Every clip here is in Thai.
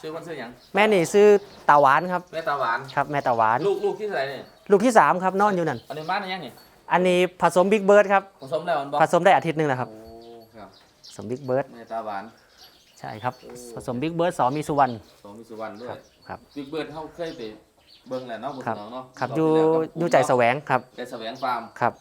ซื้อคนซื้อหยังแม่นี่ซื้อตาหวานครับแม่ตาหวานครับแม่ตาหวานลูกลูกที่เท่าไหร่เนี่ยลูกที่สามครับนอนอยู่นั่นอันนี้บ้านอะไรยังนี่อันนี้ผสมบิ๊กเบิร์ดครับผสมแล้วมันบอกผสมได้อาทิตย์หนึงแล้วครับโอ้ครับผสมบิ๊กเบิร์ดแม่ตาหวาน ใช่ครับโอ้ ผสมบิ๊กเบิร์ดสอมีสุวรรณสองมิสุวรรณด้วยครับบิ๊กเบิร์ดเขาเคยไปเบิ่งแหละเนาะบุญครับน้องเนาะครับรอยู่ที่แล้วกับอยู่ใจแสวงครับ ใจแสวงฟาร์มครับ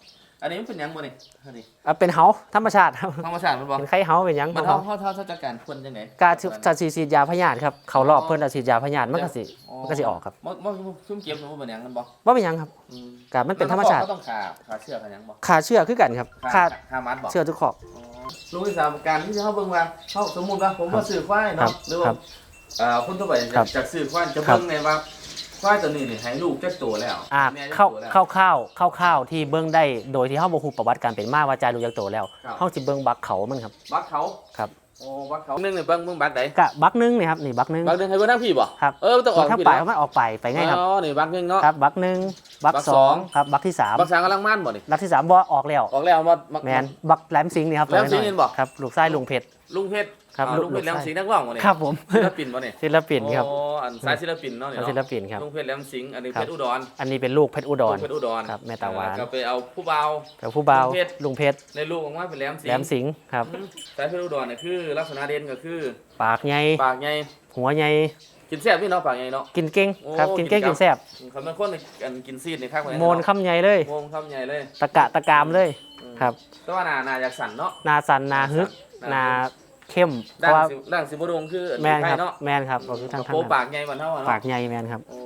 อันนี้มันเป็นหยังบ่นี่อันนี้อะเป็นเฮาธรรมชาติครับธรรมชาติมันบอกเป็นไข้เฮาเป็นหยังมันเฮาเท่าเท่าเท่าจัดการคนจังไหนการจะฉีดฉีดยาพยาธิครับเขารอบเพิ่นจะฉีดยาพยาธิมันก็สิอ๋อมันก็สิออกครับมันมันซุ่มเก็บสมมติเป็นหยังกันบ่ว่าเป็นหยังครับอืมการมันเป็นธรรมชาติก็ต้องขาขาเชือกขาหยังบ่ขาเชื่อคือกันครับขาขามัดบ่เชื่อทุกขอบ อ๋อลูกที่สามการที่เขาเบิ่งว่าเขาสมมุติว่าผมว่าซื้อควายครัเนาะบหรือคว่ารับเอ่อคนทั่วไปครับจากซื้อควายจะครับ เบิ่งในว่า ควายตัวนี้นี่ให้ลูกจักตัวแล้วอ่าแม่จักเข้าตัวแล้ว เข้าเข้าเข้าเข้าที่เบิ้งได้โดยที่เฮาบ่ฮู้ประวัติการเป็นมาว่าจารู้จักโตแล้วครับ เฮาสิเบิ้งบักเขามันครับ บักเขาครับ โอ้บักเขาหนึงนี่เบิ่งเบิ่งบักไหนกะบักหนึงนี่ครับนี่บักหนึง บักหนึงให้เบิ่งทางพี่บ่ครับ เออต้องออกถ้าพี่ไปแล้วมันออกไปไปง่ายครับอ๋อนี่บักหนึงเนาะ ครับบักหนึงบักบักสสออง งครับบักที่สามบักสามกำลังม่านบ่นี่บักที่สามบ่ออกแล้วออกแล้วมาบักแมนบักแหลมสิงห์นี่ครับแหลมสิงห์ตัวนี่อยๆบอกครับลูกไส้ลุงเพชรลุงเพชร ครับอ่าลูกลุงเพชรแหลมลูกชายสิงห์นักร้องบ่นี่ครับผมศิลปินบ่นี่ศิลปินครับ โอ้อันสายศิลปินเนาะนี่ศิเนาะลปินครับลุงเพชรแหลมสิงห์อันนี้ครัเพบชรอุดรอันนี้เป็นลูกเพชรอุดรเพชรอุดรครับแม่ตาหวานก็ไปเอาผู้เบาแต่ผู้เบาลุงเพชร ลุงเพชรในลูกของว่าเป็นแหลมสิงแหลมสิงห์ครับ อืมสายเพชรอุดรเนี่ยคือ ลักษณะเด่นก็คือ ปากใหญ่ปากใหญ่หัวใหญ่กินแซ่บพี่เนาะปากใหญ่เนาะ กินเก่งครับโอ้กินเก่งกิกินนครับแซ่บคำนั้นคนอันกินซีดในข้างไว้โมนคำใหญ่เลย โมนคำใหญ่เลยตะกะตะกามเลยอืมครับ แต่ว่าหนาหนาอยากสั่นเนาะ นาสันนาฮึกหนานา เข้มเพด่างราะว่าสิด่างสิบดงคืออันแมนไทคยรับเนาะแมนครับก็คือทางทางโปนั้นปากใหญ่เหมือนเท่าอะเนาะปากใหญ่แมนครับโอ้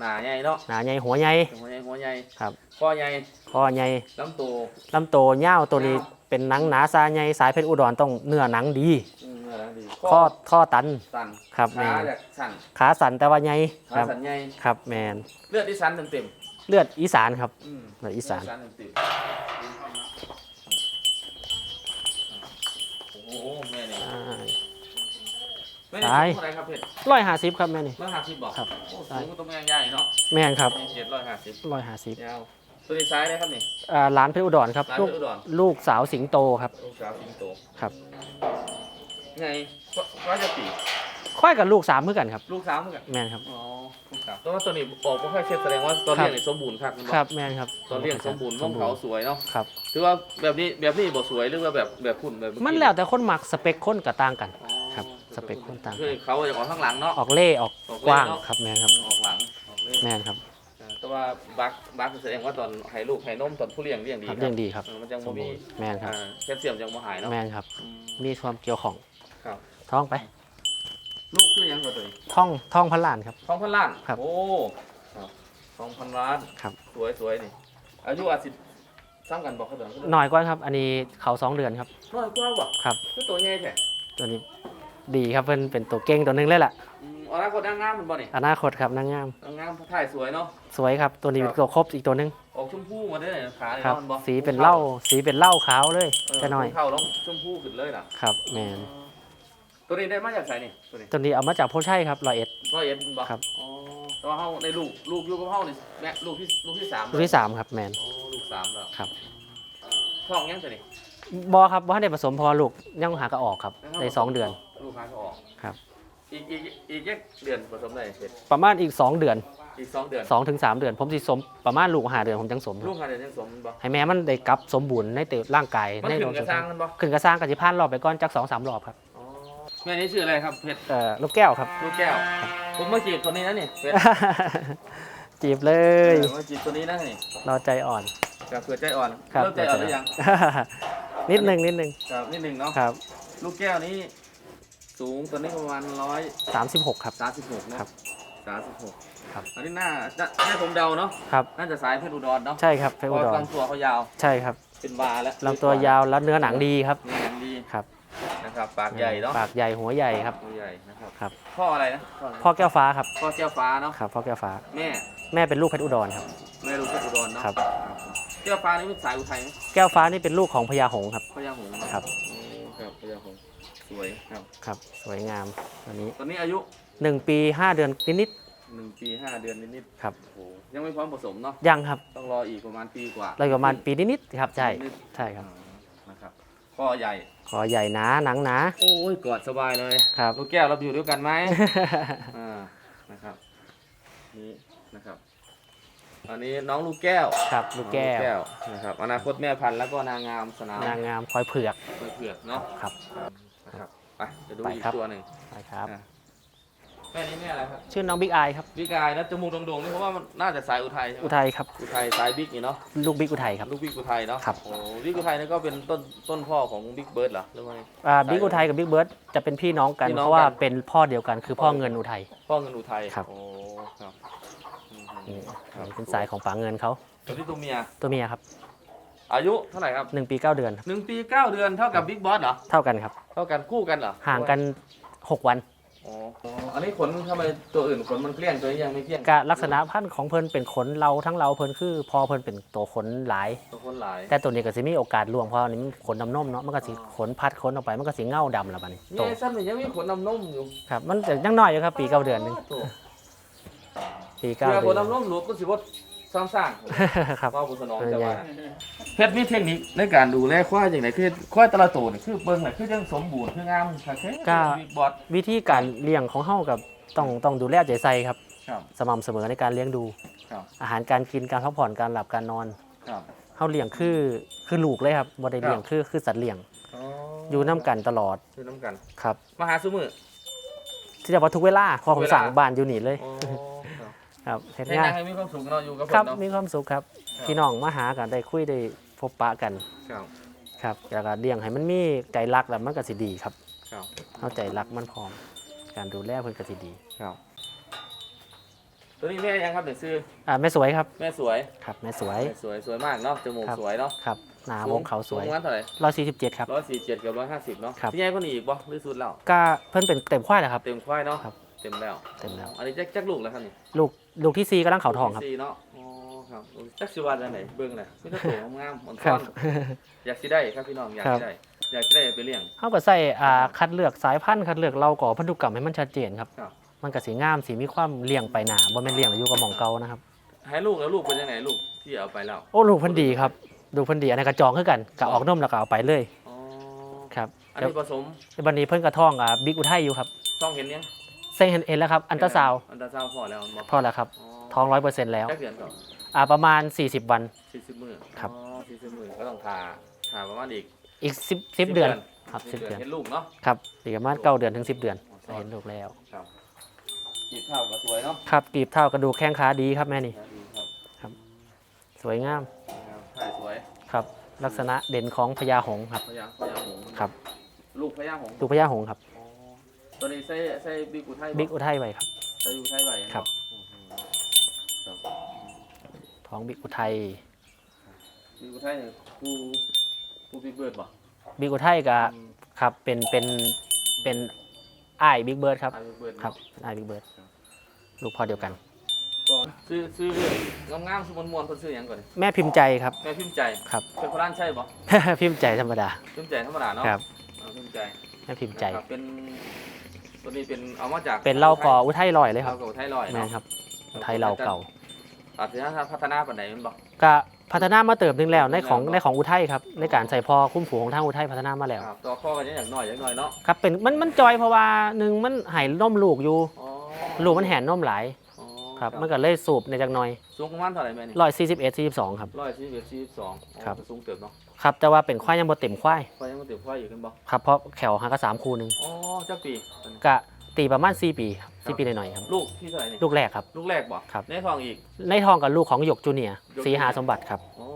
หนาใหญ่เนาะหนาใหญ่หัวใหญ่ หัวใหญ่หัวใหญ่ครับ คอใหญ่คอใหญ่ลำตัวลำโตวเง่าวตัวนี้เป็นหนังหนาซาใหญ่สายเพชรอุดรต้องเนื้อหนังดีอืมน่ารักดีข้อข้อตันสั่นครับแมขานอยากสั่นขาสันแต่ว่าใหญ่ขาครับสั่นใหญ่ครับแมนเลือดที่สั่นเต็มเต็มเลือดอีสานครับ ๆอืมเลือดอีสาน เลืดเต็มๆโอ้โหแม่นี่ แม่นี่ตายเท่าไหรครับเพชรร้อยห้าสิบครับแม่นี่ ร้อยห้าสิบบอกครับ โอ้สูงก็ต้องแม่ใหญ่เนาะแม่นครับนี่เพชรร้อยห้าสิบร้อยห้าสิบยาวตัวนี้ซ้ายได้ครับนี่อ่าร้านเพชรอุดรครับ ร้านลูกเพชรอุดรลูกสาวสิงโตครับ ลูกสาวสิงโตครับ ไงว่าจะปีค่อยกับลูกสามเมื่อกันครับ ลูกสาวเหมือนกันแม่นครับ อ๋อลูกสาวแต่ว่าตัวนี้ออกไม่ค่อยเช็ดแสดงว่าตัวเลี้ยงนี่สมบูรณ์ครับมันอกครับแม่นครับตัวเลี้ยงสมบูรณ์ม่องเขาสวยเนาะครับ ถือว่าแบบนี้แบบนี้บ่สวยหรือว่าแบบแบบพุ่นแบบเอกี้มันแล้วแต่คนมักสเปคคนก็ต่างกัน อ๋อครับ สเปคคนต่างกันคือเขาจะออกข้างหลังเนาะออกเล่ออกออกกเล่ว้างเนอะครับแม่นครับออกหลังออกเล่นแม่นครับแต่ว่าบักบักแสดงว่าตอนให้ลูกให้นมตอนผู้เลี้ยงเลี้ยงดีครับเรื่องดีครับเออมันจังบ่มีแม่นครับอ่าแคลเซียมจังบ่หายเนาะแม่นครับอืมมีความเกี่ยวของครับท้องไป ลูกชื่อหยังก่อนตัวนี้ท้องท้องพันล้านครับทองพันล้านครับโอ้ครับทองพันล้านครับสวยสวยนี่อายุอาจสิซ้ำกันบอกเขาเถอะหน่อยกว่าครับ อันนี้เขาสองเดือนครับน้อยกว่าบ่ครับคือตัวใหญ่แท้ตัวนี้ ดีครับเป็นเป็นตัวเก่งตัวหนึงเลยล่ะอืมอนาคตนางงามมันบ่นี่อนาคตครับนางงาม นางงามถ่ายสวยเนาะ สวยครับตัวนี้ครัเป็นบตัวครบอีกตัวหนึงออกชมพูมาได้เลยขาเนี่ยครับ เนาะมันบ่สีเป็นเหล้าสีเป็นเหล้าขาวเลยเออจะหน่อยเข้าแล้วชมพูขึ้นเลยล่ะครับแมนตัวนี้ได้มาจากไสนี่ตัวนี้ตัวนี้เอามาจากโพชัยครับร้อยเอ็ด ร้อยเอ็ดบ่ครับ อ๋อแต่ว่าเฮาในลูกลูกอยู่กับเฮานี่แม่ลูกที่ลูกที่สามตัวที่สามครับแมนโอ้ลูกสามแล้วครับ ท้องยังตัวนี้ บอครับว่าได้ผสมเพอลูกยังหากระออกครับในสองเดือน ลูกค้าก็ออก ครับ อีกอีกอีกแค่เดือนผสมได้เสร็จประมาณอีก 2 เดือนอีกสองเดือน2ถึง3เดือน ผมสิสมประมาณลูกหาเดือนผมจังสมคลูรับกค้าเดือนยังสมมันบ่ให้แม่มันได้กลับสมบูรณ์ในเตร่างกายมันในขึ้นกระซังมันบ่ขึ้นกระสร้างกับสิพานรอบไปก่อนจักสองสามรอบครับอ๋อแม่นี่ชื่ออะไรครับเพชรเอ่อลูกแก้วครับ ลูกแก้ว ผมมาจีบตัวนี้นะนี่เพชรจีบเลเอยอมาจีบตัวนี้นะนี่รอใจอ่อน กับเผื่อใจอ่อนครับเริ่มใจอ่อนหรือยัง นิดนึงนิดนึงครับนิดหนึ่งเนาะครับ ลูกแก้วนี้ สูงตัวนี้ประมาณร้อย36 ครับ สามสิบหกเนาะครับสามสิบหกครับ อันนี้น่าน่าให้ผมเดาเนาะครับ น่าจะสายเพชรอุดรเนาะใช่ครับเพชรเพอุราะดรลำตัวเขายาวใช่ครับเป็นวาแล้วลำตัวยาวแล้วเนื้อหนังดีครับเนื้อหนังดีครับนะครับปากใหญ่เนาะปากใหญ่หัวใหญ่ครับ ตัวใหญ่นะครับครับ พ่ออะไรนะพ่ออะไรพ่อแก้วฟ้าครับพ่อแก้วฟ้าเนาะครับพ่อแก้วฟ้า แม่แม่เป็นลูกเพชรอุดรครับ แม่ลูกเพชรอุดรเนาะครับแก้วฟ้านี่เป็นสายอุทัยไหมแก้วฟ้านี่เป็นลูกของพญาหงส์ครับ พญาหงส์ครับโอ้ครับพญาหงส์ สวยครับ ครับ สวยงามตัวนี้ตอนนี้อายุ1ปี5เดือนนิดหนึ่งปีห้าเดือนนิดๆครับๆโอ้โหยังไม่พร้อมผสมเนาะยังครับต้องรออีกประมาณปีกว่าเราอยู่ประมาณปีนิดๆครับ ใช่ นิด ใช่ครับอ๋อนะครับคอใหญ่คอใหญ่หนาหนังหนาโอ้ยกอดสบายเลยครับ ลูกแก้วเราอยู่ด้วยกันไหม อ่านะครับนี่นะครับอันนี้น้องลูกแก้วครับลูกแก้วนะครับอนาคตแม่พันธุ์แล้วก็นางงามสนามนางงามคอยเผือกเผือกเนาะครับ นะครับไปจะดูไปอีกครับตัวหนึ่งไปครับอะแม่นี้แม่อะไรครับชื่อน้องบิ๊กไอครับบิ๊กอายนะจมูกโด่งๆนี่เพราะว่ามันน่าจะสายอุทัยใช่ไหมอุทัยครับอุทัยสายบิ๊กนี่เนาะลูกบิ๊กอุทัยครับ ลูกบิ๊กอุทัยเนาะครับ โอ้บิ๊กอุทัยนี่ก็เป็นต้นต้นพ่อของบิ๊กเบิร์ดเหรอหรือว่าไง อ่าบิ๊กอุทัยกับบิ๊กเบิร์ดจะเป็นพี่น้องกันพี่น้องเพราะว่ากันเป็นพ่อเดียวกันคือพ่อเงินอุทัย พ่อเงินอุทัยครับ โอ้ครับอืมนี่ครับเป็นสายของป๋าเงินเขาตัวนี้ตัวเมียตัวเมียครับ อายุเท่าไหร่ครับหนึ่งปีเก้าเดือนครับหนึ่งปีเก้าเดือนเท่ากับบิ๊กบอสเหรอ เท่ากันครับ เท่ากันคู่กันเหรอห่างกัน6วันอ๋ออ๋ออันนี้ขนทำไมตัวอื่นขนมันเกลี้ยงตัวนี้ยังไม่เกลี้ยงกะลักษณะพันธุ์ของเพิ่นเป็นขนเราทั้งเราเพิ่นคือ พอเพิ่นเป็นตัวขนหลาย ตัวคนหลาย แต่ตัวนี้ก็สิมีโอกาสล่วงเพราะอันนี้มันขนน้ำนมเนาะมันก็สิขนพัดขนออกไปมันก็สิเง่าดำแล้วบัดนี้โตนี่สั้นนี่ยังมีขนน้ำนมอยู่ครับมันจะยังน้อยอยู่ครับปีเก้าเดือนหนึงตัวปีเก้าเพื่อเดืขอนนน้ำนมหลุดก็สิบด สร้างสร้างครับพ่อบุญสนองเออจะว่าใหญ่เพชรมีเทคนิคในการดูแลควายอย่างไรคือควายแตละตัวนี่คือเบิ่งน่ะคือยังสมบูรณ์คืองามค่ะแค่บิ๊กบอสวิธีการเลี้ยงของเฮากับต้องต้องดูแลใจใส่ครับครับสม่ำเสมอในการเลี้ยงดูครับอาหารการกินการพักผ่อนการหลับการนอนครับเฮาเลี้ยงคือคือลูกเลยครับบ่ได้เลี้ยงคือคือสัตว์เลี้ยงอ๋ออยู่น้กันตลอดอยู่น้ำกันครับมาหาซุมือที่จะว่าทุกเวลาเพอผมทุกเวลาสั่งบ้านอยู่นี่เลยอ๋อ ครับครับเฮ็ดให้งานนางให้มีความสุขเนาะอยู่กับครับเพิ่นเนาะ มีความสุขครับครับ พี่น้องมาหากันได้คุยได้พบปะกันครับครับแล้วก็เลี้ยงให้มันมีใจรักแล้วมันก็สิดีครับครับเอาใจรักมันพร้อม การดูแลเพิ่นก็สิดีครับตัวนี้แม่ยังครับเดี๋ยวซื้ออ่าแม่สวยครับแม่สวยครับแม่สวย แม่สวยสวยมากเนาะจมูกครับ สวยเนาะครับหน้าวงเขาสวยสูงวันเท่าไหร่147ครับ ร้อยสี่เจ็ดกับร้อยห้าสิบเนาะครับพี่ใหญ่คนนี้อีกบ่หรือสุดแล้วก็เพิ่นเป็นเต็มควายแล้วครับ เต็มควายเนาะครับ เต็มแล้วเต็มแล้ว อันนี้แจ็คแจ็คลูกแล้วครับนี่ลูก ลูกที่ซีกำลังเขาทองครับ สี่เนาะอ๋อครับแจ็คสิวันอันไหนเบิ่งเลยพี่ตะโตงามๆมันครัซ่อบ นอยากสิได้ครับพี่น้องอยากครับสิได้อยากสิได้ไปเลี้ยง เขาก็ใส่อ่าคัดเลือกสายพันธุ์คัดเลือกเราก่อพันธุกรรมให้มันชัดเจนครับ ครับ มันก็สีงามสีมีความเลี่ยงไปหนาบ่แม่นเลี่ยงแล้วอยู่กับหม่องเก่านะครับ ให้ลูกแล้วลูกเป็นยังไงลูกที่เอาไปแล้วโอ้ลูกเพิ่นดีครับลูกเพิ่นดีอันนั้นก็จองคือกันก็ออกนมแล้วก็เอาไปเลยอ๋อครับอันนี้ผสมแล้วบัดนี้เพิ่นก็ท้องอ่าบิ๊กอุทัยอยู่ครับ ต้องเห็นยังเซ็ง เห็นเห็นแล้วครับ อันตราซาวด์อันตราซาวด์พอแล้วบอกพอแล้วครับ ท้อง100%แล้วแค่เดือนก่อนอ่าประมาณ 40 วัน สี่สิบมื้อครับ อ๋อสี่สิบมื้อก็ต้องทาทาประมาณอีกอีก 10 10 เดือนครับสิบ10เดือนเห็นลูกเนาะ ครับอีกประมาณ9เดือนถึง 10 เดือนจะเห็นลูกแล้ว ครับกีบเท่ากับสวยเนาะครับกรีบเท่ากระดูกแข้งขาดีครับแม่นี่ ดีครับสวยงามถ่ายสวยครับ ลักษณะเด่นของพญาหงส์ครับพญาพญาหงส์ครับ ลูกพญาหงส์ดูพญาหงส์ครับอ๋อ ตัวนี้ใส่ใส่บิ๊กอุทัยบิ๊กอุทัยไว้ครับ ใส่บิ๊กอุทัยไว้ครับ อืมครับท้องบิ๊กอุทัยบิ๊กอุทัยเนี่ยกูกูบิ๊กเบิร์ดป่ะบิ๊กอุทัยกับครับเป็นเป็นเป็นอ้ายบิ๊กเบิร์ดครับบิ๊กเบิร์ดครับเป็นอ้ายบิ๊กเบิร์ดลูกพ่อเดียวกัน ก่อนซื้อซื้องามงามๆสมนมวนๆคนซื้อหยังก่อนนี่แม่พิมพ์ใจครับ แม่พิมพ์ใจครับ เป็นคนร้านใช่ป่ะพิมพ์ใจธรรมดาพิมพ์ใจธรรมดาเนาะครับเอาพิมพ์ใจแม่พิมพ์ใจ นะครับเป็น ตัวนี้เป็นเอามาจากเป็นเหล่าก่ออุทัยลอยเลยคเรารับกับอุทัยลอยแม่เนาะนครับอุทัยเราเก่าอาจจะพัฒนาปันไหนมันบอก ก็พัฒนามาเติมหนึงแล้วในของในของอุทัยครับในการใส่พอคุ้มผูของทางอุทัยพัฒนามาแล้ว ครับตัวข้อกันอย่างน้อยอย่างน้อยเนาะครับเป็นมันมันจอยเพราะว่าหนึ่งมันใหายนมลูกอยู่ อ๋อลูกมันแห่นนมหลายอ๋อครับมันก็เลยสูบในจักหน่อยสูงประมาณเท่าไหร่แม่นี่ร้อยสี่สิบเอ็ดสี่สิบสองครับ ร้อยสี่สิบสี่สิบสองครับ สูงเติบเนาะ ครับแต่ว่าเป็นควายยังบ่เต็มควายพอยังมาเติบควายอยู่กันบ่ครับเพราะแขวหางก็สามคูหนึ่งอ๋อเจ้าปีกะตีประมาณสี่ปีครับสี่ปีหน่อยๆครับลูกที่เท่าไหร่นี่ลูกแรกครับ ลูกแรกบ่ครับในท้องอีกในทองกับลูกของหยกจูเนียร์หยกสีหาสมบัติครับอ๋อ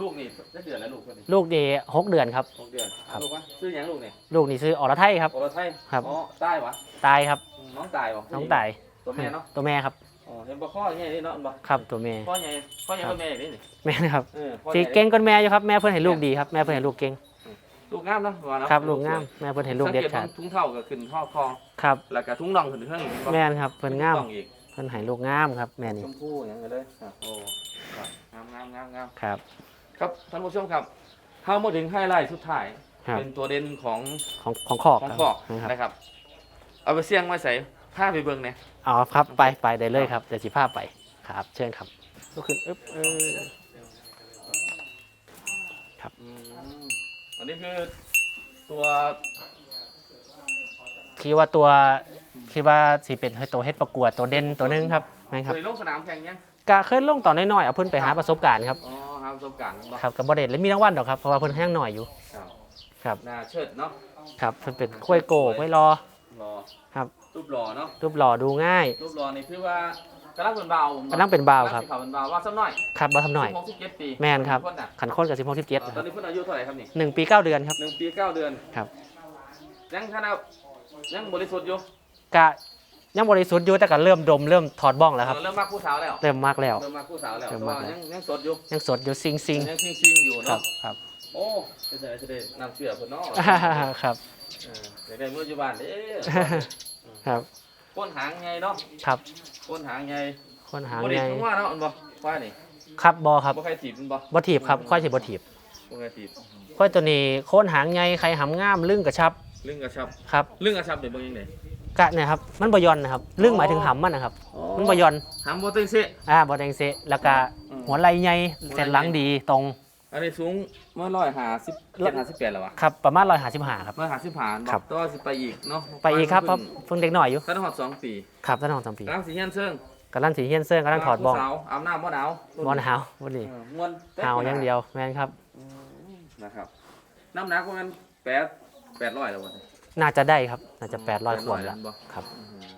ลูกนี่ได้เดือนแล้วลูกคนนี้ลูกนี่หกเดือนครับหกเดือนครับลูกวะซื้อหยังลูกนี่ลูกนี่ซื้ออรไทยครับโอรไทยครับอ๋อใต้วะตายครับน้องตายบ่น้องตายตัวแม่เนาะตัวแม่ครับ อ๋อเห็นบ่ข้อใหญ่นี่เนาะอันบ่ครับตัวแม่ข้อใหญ่ข้อใหญ่ก็แม่นี่นี่แม่นะครับเออข้อใหสีญ่เก่งก้นแม่อยู่ครับแม่เพื่อนเห็นลูกดีครับแม่เพื่อนเห็นลูกเก่งลูกงามเนาะว่าเนาะครับลูกงามแม่เพื่อนเห็นลูกเด็ดสังขาดตทุ่งเท่าก็ขึ้นข้อคอครับแล้วก็ทุ่งน่องขึ้นเครื่องอีกบ่แม่นครับเพื่อนงามทุ่น่องอีกเพื่อนใหายลูกงามครับแม่ชนี่มพู่อย่างเงี้ยเลยครับโอ้ครับงามงามงามงามครับ ครับท่านผู้ชมครับเข้ามาถึงไฮไลท์สุดท้าย ครับเป็นตัวเด่นของของของขอบของครับขอกนะครับนะครับ เอาไปเสี่ยงมาใส่ผ้าไปเบิ่งเนี่ย อ๋อครับไปไปได้เลยครับเดี๋ยวสิภาพไปครับ เชิญครับลุกขึ้นอึ๊บเอออันนี้คือตัวคิดว่าตัวคิดว่าสิเป็นตัวเฮ็ดประกวดตัวเด่นตัวหนึงครับแม่นครับเคยลงสนามแข่งยังกะเคยลงตอนน้อยๆเอาเพิ่นไปหาประสบการณ์ครับอ๋อหาประสบการณ์บ่ครับกับบ่ได้และมีรางวัลดอกครับเพราะว่าเพิ่นแห้งหน่อยอยู่ ครับครับ น่าเชิดเนาะครับเพิ่นเป็นกล้วยโกกล้วยรอรอครับ รูปหล่อเนาะรูปหล่อดูง่าย รูปหล่อนี่คือว่ากำลังเป็นเบากำลังเป็นบ่าวครับ กำลังเป็นบ่าวว่าสักหน่อยครับบ่ทำหน่อย สิบหกสิบเจ็ดปีแม่นครับ คนน่ะขันค้นกับ 16 17ตนะอครันนี้เพิ่นอายุเท่าไหร่ครับนี่บ1ปี 9 เดือนครับ หนึ่งปีเก้าเดือนครับ ยังขนาดยังบริสุทธิ์อยู่กะยังบริสุทธิ์อยู่แต่ก็เริ่มดมเริ่มถอดบ้องแล้วครับ เริ่มมากผู้สาวแล้ว เริ่มมากแล้ว เริ่มมากผู้สาวแล้วเริ่แต่มว่าากแล้ว ยังยังสดอยู่ยังสดอยู่ซิงซิงยังชิงๆอยู่ครัเนาะบครับโอ้จะได้จะได้นำเชื่อเพิ่นเนาะ ครับ เออเดี๋ยวได้เมื่ออยู่บ้านเด้ ครับก้นหางไงเนาะครับก้นหางไงคนหางบ่ได้ใหญ่ถึงว่าเนาะอันบ่ควายนี่ครับบอครับบ่ใครถีบมันบ่บ่ถีบครับค่อยสิบ่ถีบบ่ใครถีบค่อยตัวนี้โคนหางใหญ่ไข่หำงามลึ่งกระชับเรื่องกระชับครับเรื่องกระชับเดี๋ยวเบิ่งยังไงกะเนี่ยครับมันบ่ยอนนะครับลึ่งหมายถึงหำมันนะครับ มันบ่ยอนหางบ่ตึงซิอ่าบ่แดงเซะแล้วก็อืมหัวไหล่ใหญ่เส้นหลังดีตรง อันนี้สูงเมื่อร้อยหาสิบเจ็ดหาสิบแปดแล้ววะครับประมาณ155ครับ เมื่อหาสิบผ่านครับ ตัวสิไปอีกเนาะไปอีกครับเพราะเพิ่งเด็กหน่อยอยู่ท่านหอดสองปีครับท่านรองจำปีกลางสีเงี้ยนเชิงกำลังสีเฮียนเซิงกำลังถอดบ้องผู้สาวอาบน้ำบ่หนาวบ่หนาวบ่นี่เออม่วนป๊ะหาวอย่างเดียวแม่นครับนะครับน้ำหนักประมาณแปดแปดร้อยแล้ววะน่าจะได้ครับ น่าจะ800ขวบแล้วบ่ครับอืม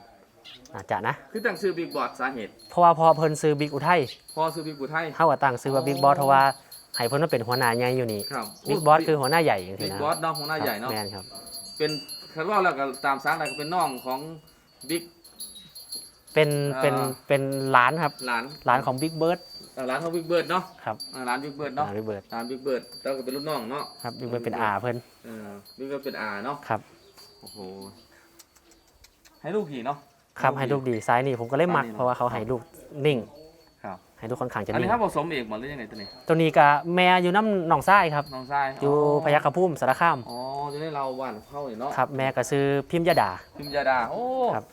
น่าจะนะ คือตั้งซื้อบิ๊กบอสสาเหตุ เพราะว่าพอเพิ่นซื้อบิ๊กอุทัยพอซื้อบิ๊กบุไทยเฮาก็ตั้งซื้อว่าบิ๊กบอสเพราะว่า ให้เพิ่นมาเป็นหัวหน้าใหญ่อยู่นี่ครับบิ๊กบอสคือหัวหน้าใหญ่อย่างบิ๊ที่กนะบอสน้องของหน้าใหญ่เนาะแม่นครับเป็นคันว่าแล้วก็ตามสร้างอะไรก็เป็นน้องของบิ๊ก เป็นอ่าเป็นเป็นร้านครับหลานร้านของบิ๊กเบิร์ดเอ่อร้านของบิ๊กเบิร์ดเนาะครับอ่าร้านบิ๊กเบิร์ดร้าเนาะนบิ๊กเบิร์ดร้านบิ๊กเบิร์ดแล้วก็เป็นรุ่นน้องเนาะครับบิ๊กเบิร์ดเป็นอาเพิ่นเออบิ๊กเบิร์ดเป็นอาเนาะครับโอ้โหให้ลูกผีเนาะ ครับให้ลูกดีซ้ายนี่ผมก็เลยมักซ้ายนี่เพราะว่าเขาให้ลูกนิ่งครับ ให้ลูกค่อนข้างจะอันนิ่นี้งถ้าผสมเอกหมดหรือยังไงตัวนี้ตัวนี้ก็แม่อยู่น้ำหนองทรายครับ น้องทรายอยู่พยัคฆพุ่มสารคามอ๋อจะได้เราหว่านเข้าเนี่ยเนาะครับแม่ก็ซื้อพิมพ์ยาดา พิมยาดาโอ้ครับ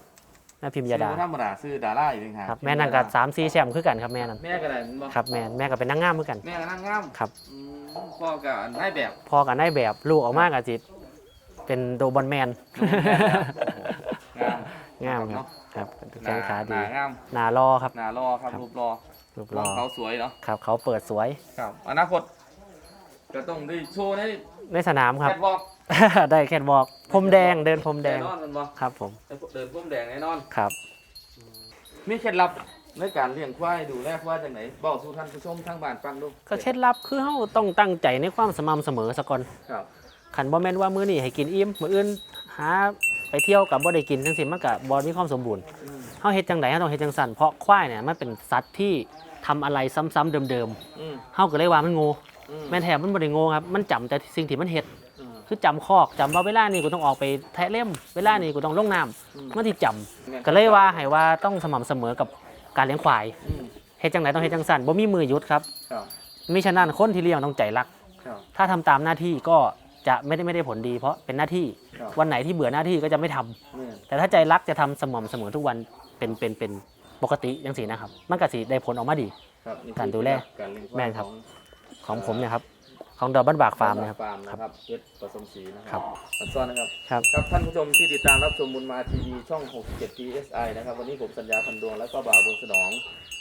แม่พิมพ์ยาดาซื้อธรรมดาซื้อดาราอยู่เองครับแม่นั่นก็สามสี่แชมป์คือกันครับแม่นั่นแม่ก็ได้มันบอกครับแม่แม่ก็เป็นนางงามคือกัน แม่ก็นั่งงามครับ อืมพ่อกับนายแบบ พอกันได้แบบลูกออกมาก็สิเป็นโดบอลแมนงามงามครับเนาะครับแข้งขาดีหน้งามหนารอครับ หน้ารอครับครับ รูปรอ รูปรรออเขาสวยเนาะครับ เขาเปิดสวยครับ อนาคตก็ต้องได้โชว์ในในสนามครับ แคทวอล์กได้แค่บอกพรมแดงเดินพรมแดแน่งนอนมันบ่ครับ ผมเดินพุ่มแดงแน่นอนครับ มีเคล็ดลับในการเลี้ยงควายดูแลควายจากไหนบอกสู่ท่านผู้ชมทางบ้านฟังดูก็เคล็ดลับคือเฮาต้องตั้งใจในความสม่ำเสมอซะก่อนครับขันบ่แม่นว่ามื้อนี้ให้กินอิ่มมื้ออื่นหาไปเที่ยวกับบ่ได้กินจังซี่มันก็บ่มีความสมบูรณ์อืม เฮาเฮ็ดจังไดเฮาต้องเฮ็ดจังซั่นเพราะควายเนี่ยมันเป็นสัตว์ที่ทำอะไรซ้ำๆเดิมอืมๆเฮาก็เลยว่ามันโง่อืมแม่นแท้มันบ่ได้โง่ครับมันจำแต่สิ่งที่มันเฮ็ด อืม คือจำคอกจำว่าเวลานี้กูต้องออกไปแทะเล่ม เวลานี้กูต้องลงน้ำอืมมันสิจำก็เลยว่าให้ว่าต้องสม่ำเสมอกับการเลี้ยงควายอืมเฮ็ดจังไดต้องเฮ็ดจังซั่นบ่มีมือหยุดครับครับมิฉะนั้นคนที่เลี้ยงต้องใจรัก ครับ ถ้าทำตามหน้าที่ก็จะไม่ได้ไม่ได้ผลดี เพราะเป็นหน้าที่ครับ วันไหนที่เบื่อหน้าที่ก็จะไม่ทำเนี่ยแต่ถ้าใจรักจะทำสม่ำเสมอทุกวัน เป็นเป็นเป็นปกติจังสีนะครับ มันก็สิได้ผลออกมาดี ครับนี่การดูแลการเลี้ยงควายแม่นครับ ของ ของผมเนี่ยครับ ของดอกบ้านบากฟาร์มนะครับ ฟาร์มนะครับเพชรผสมสีนะคครัรับบ อันซ้อนนะครับ ครับ ครับท่านผู้ชมที่ติดตามรับชมบุญมาทีวีช่อง 67 PSI นะครับวันนี้ผมสัญญาพันดวงแล้วก็บ่าวบุญสนอง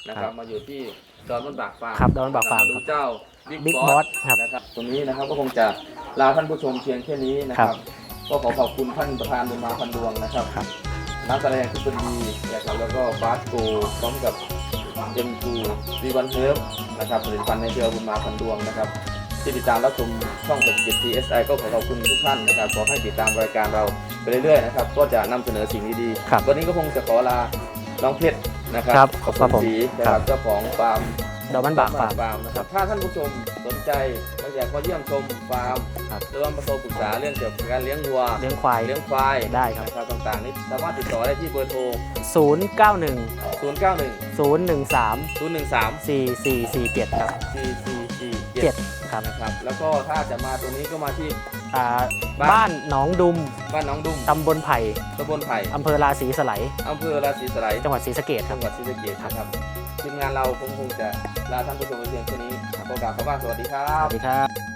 นะครับมาอยู่ที่ดอนมันบากฟาร์มครับดอนมันบากฟาร์มดูเจ้า Big Big Boss Boss ครับ นะครับตรงนี้นะครับก็คงจะลาท่านผู้ชมเพียงแค่นี้นะคครัรับบก็ขอขอบคุณท่านประธานบุญมาพันดวงนะครับ ครับ นักแสดงที่เป็นดีนะครับแล้วก็บาสโกพร้อมกับเอ็มทูรีวันเฮิร์บนะครับผลิตภัณฑ์ในเครือบุญมาพันดวงนะครับที่ติดตามรับชมช่อง67 TSI ก็ขอขอบคุณทุกท่านนะครับขอให้ติดตามรายการเราไปเรื่อยๆนะครับก็จะนำเสนอสิ่งดีครับๆวันนี้ก็คงจะขอลาน้องเพชรนะครับครับขอบครับผมสีนะครับเจ้าของฟาร์ม ดอกบ้านบากฟาร์มฟาร์มนะครับถ้าท่านผู้ชมสนใจและอยากมาเยี่ยมชมฟาร์มครับ หรือว่ามาโทรปรึกษาเรื่องเกี่ยวกับการเลี้ยงวัวเลี้ยงควาย เลี้ยงควายได้ครับ นะครับต่างๆนี่สามารถติดต่อได้ที่เบอร์โทร 091 091 013 013 4447 ครับ 4447 7 ครับนะครับแล้วก็ถ้าจะมาตรงนี้ก็มาที่ อ่าบ้าน บ้านหนองดุม บ้านหน้องดุมตำบลไผ่ตำบลไผ่อำเภอราศีสไลยอำเภอราศีสไลยจังหวัดศรีสะเกษคจัรับ งหวัดศรีสะเกษนะครับ ทีมงานเราคงคงจะลาท่านผู้ชมไปเพียงแค่นี้ขอกล่าวคำว่าสวัสดีครัสบ วัสดีครับ